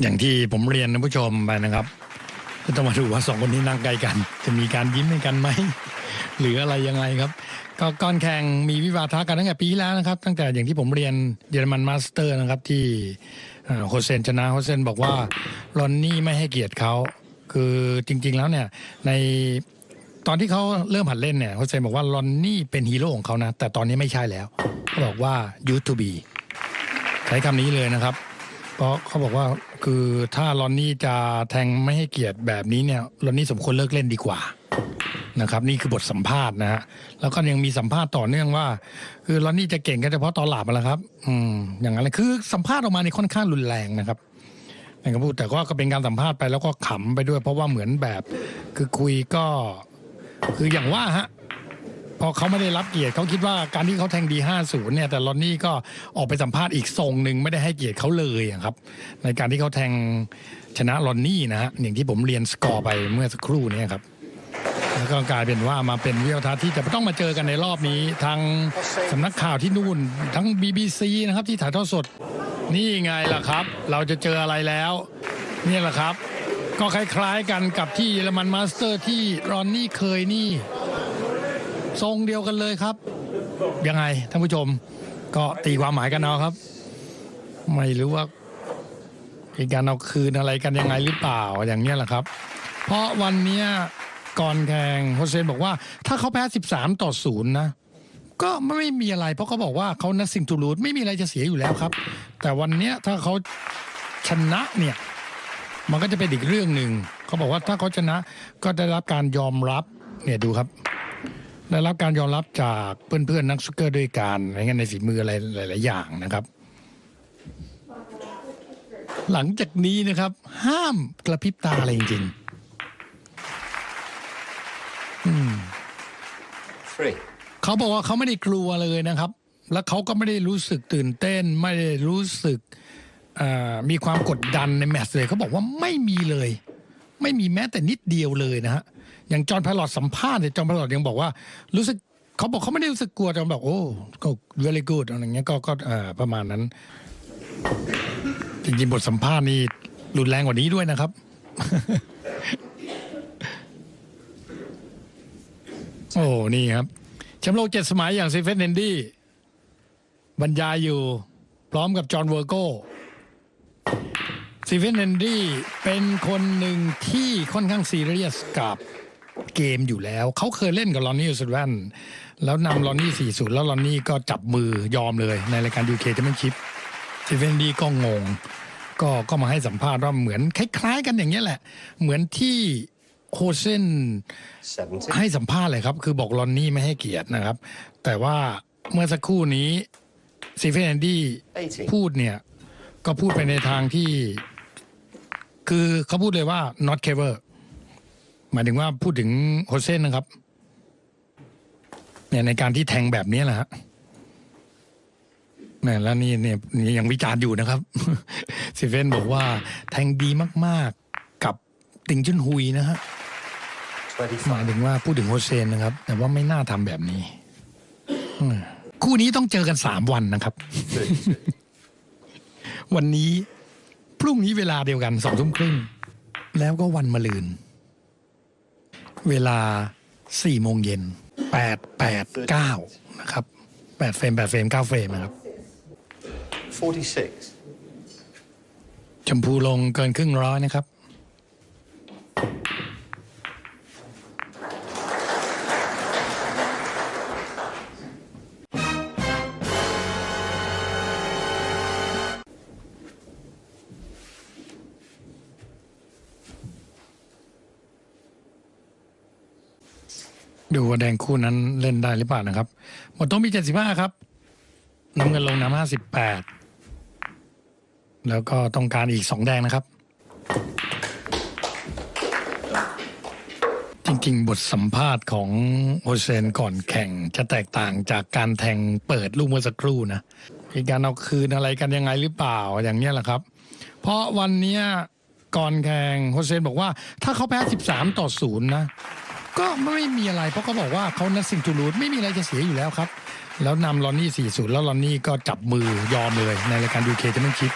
อย่างที่ผมเรียนท่านผู้ชมไปนะครับก็ต้องมาดูว่าสองคนนี้นั่งใกล้กัน จะมีการยิ้มให้กันไหมหรืออะไรยังไงครับ ก็ก่อนแข่งมีวิวาทะกันตั้งแต่ปีแล้วนะครับ ตั้งแต่อย่างที่ผมเรียนเยอรมันมาสเตอร์นะครับที่โฮเซนชนะโฮเซนบอกว่ารอนนี่ไม่ให้เกียรติเขาคือจริง ๆแล้วเนี่ยในตอนที่เขาเริ่มหัดเล่นเนี่ยโฮเซนบอกว่ารอนนี่เป็นฮีโร่ของเขานะแต่ตอนนี้ไม่ใช่แล้วเขาบอกว่า you to be ใช้คำนี้เลยนะครับ เพราะเขาบอกว่าคือถ้ารอนนี่จะแทงไม่ให้เกียรติแบบนี้เนี่ยรอนนี่สมควรเลิกเล่นดีกว่านะครับนี่คือบทสัมภาษณ์นะฮะแล้วก็ยังมีสัมภาษณ์ต่อเนื่องว่า คือรอนนี่จะเก่งก็เฉพาะตอนหลับแหละครับ อืมอย่างนั้นเลยคือสัมภาษณ์ออกมาในค่อนข้างรุนแรงนะครับอย่างที่พูดแต่ก็ก็เป็นการสัมภาษณ์ไปแล้วก็ขำไปด้วย เพราะว่าเหมือนแบบ คือคุยก็ คืออย่างว่าฮะ พอเขาไม่ได้รับเกียรติเขาคิดว่าการที่เขาแทงดีห้าศูนย์เนี่ยแต่ลอนนี่ก็ออกไปสัมภาษณ์อีกทรงหนึ่งไม่ได้ให้เกียรติเขาเลยครับ ในการที่เขาแทงชนะลอนนี่นะฮะอย่างที่ผมเรียนสกอร์ไปเมื่อสักครู่นี้ครับแล้วก็กลายเป็นว่ามาเป็นวิวทัศน์ที่จะต้องมาเจอกันในรอบนี้ทางสำนักข่าวที่นู่นทั้ง BBC นะครับที่ถ่ายทอดสด นี่ไงล่ะครับ เราจะเจออะไรแล้ว นี่แหละครับ ก็คล้ายๆกันกับที่เยอรมันมาสเตอร์ที่รอนนี่เคยนี่ ทรงเดียวกันเลยครับ ยังไงท่านผู้ชมก็ตีความหมายกันเอาครับ ไม่รู้ว่ามีการเอาคืนอะไรกันยังไงหรือเปล่าอย่างเนี้ยแหละครับ เพราะวันเนี้ยก่อนแข่งโฮเซนบอกว่า ถ้าเขาแพ้ 13 ต่อศูนย์นะก็ไม่มีอะไร เพราะเขาบอกว่าเขานัดสิงทูรูดไม่มีอะไรจะเสียอยู่แล้วครับ แต่วันเนี้ยถ้าเขาชนะเนี่ยมันก็จะเป็นอีกเรื่องหนึ่งเขาบอกว่าถ้าเขาชนะก็ได้รับการยอมรับเนี่ยดูครับ ได้รับการยอมรับจากเพื่อนๆนักสนุกเกอร์ด้วยกันอะไรเงี้ยในฝีมืออะไรหลาย ๆ อย่างนะครับ หลังจากนี้นะครับ ห้ามกระพริบตาอะไรจริงๆอืม Three. เขาบอกว่าเขาไม่ได้กลัวเลยนะครับ แล้วเขาก็ไม่ได้รู้สึกตื่นเต้น ไม่ได้รู้สึกเอ่อมีความกดดันในแมตช์เลยเขาบอกว่าไม่มีเลย ไม่มีแม้แต่นิดเดียวเลยนะฮะ อย่างจอห์นพายลอตสัมภาษณ์เนี่ยจอห์นพายลอตยังบอกว่ารู้สึกเขาบอกเขาไม่ได้รู้สึกกลัวจอห์นบอกโอ้ก็ very good อะไรเงี้ยก็ก็ประมาณนั้นจริงๆบทสัมภาษณ์นี่รุนแรงกว่านี้ด้วยนะครับ โอ้นี่ครับแชมป์โลกเจ็ดสมัยอย่างซีเฟนเนนดี้บรรยายอยู่พร้อมกับจอห์นเวอร์โก ซีเฟนเนนดี้เป็นคนหนึ่งที่ค่อนข้างซีเรียสกับเกมอยู่แล้ว เขาเคยเล่นกับลอนนี่สุดแว่นแล้วนำลอนนี่ 4 0 แล้วลอนนี่ก็จับมือยอมเลยในรายการยูเคจะไม่ชิปซีเฟนดีก็งง ก็ก็มาให้สัมภาษณ์ว่าเหมือนคล้ายๆ กันอย่างนี้ยแหละ เหมือนที่โคเซน Seventy. ให้สัมภาษณ์เลยครับ คือบอกลอนนี่ไม่ให้เกียรตินะครับ แต่ว่าเมื่อสักครู่นี้ซีเฟนแอนดี้ 80. พูดเนี่ย ก็พูดไปในทางที่ คือเขาพูดเลยว่า not cover หมายถึงว่าพูดถึงโฮเซนนะครับ เนี่ยในการที่แทงแบบนี้แหละฮะเนี่ยแล้วนี่เนี่ยนี่ยังวิจารณ์อยู่นะครับซีเฟนบอกว่าแทงดีมาก ๆ กับติงจุนฮุยนะฮะหมาย Twenty-five. ถึงว่าพูดถึงโฮเซนนะครับ แต่ว่าไม่น่าทำแบบนี้อืมคู่นี้ต้องเจอกันสามวันนะครับ Thirty-two. วันนี้ พรุ่งนี้เวลาเดียวกันสองทุ่มครึ่งแล้วก็วันมะรืน เวลาสี่โมงเย็นแปดแปดเก้านะครับแปดเฟรมแปดเฟรมเก้าเฟรมนะครับ Forty-six. ชมพูลงเกินครึ่งร้อยนะครับ ดูว่าแดงคู่นั้นเล่นได้หรือเปล่านะครับ หมดต้องมีเจ็ดสิบห้าครับน้ำเงินลงน้ำห้าสิบแปดแล้วก็ต้องการอีกสองแดงนะครับ จริงๆ บทสัมภาษณ์ของโฮเซนก่อนแข่งจะแตกต่างจากการแทงเปิดลูกเมื่อสักครู่นะมีการเอาคืนอะไรกันยังไงหรือเปล่าอย่างเนี้แหละครับ เพราะวันนี้ก่อนแข่งโฮเซนบอกว่า ถ้าเขาแพ้ 13 ต่อศูนย์นะ ก็ไม่มีอะไรเพราะเขาบอกว่าเขานัดสิงทูรูดไม่มีอะไรจะเสียอยู่แล้วครับ แล้วนำลอนนี่ 4 0 แล้วลอนนี่ก็จับมือยอมเลยในรายการดูเคจะไม่คิด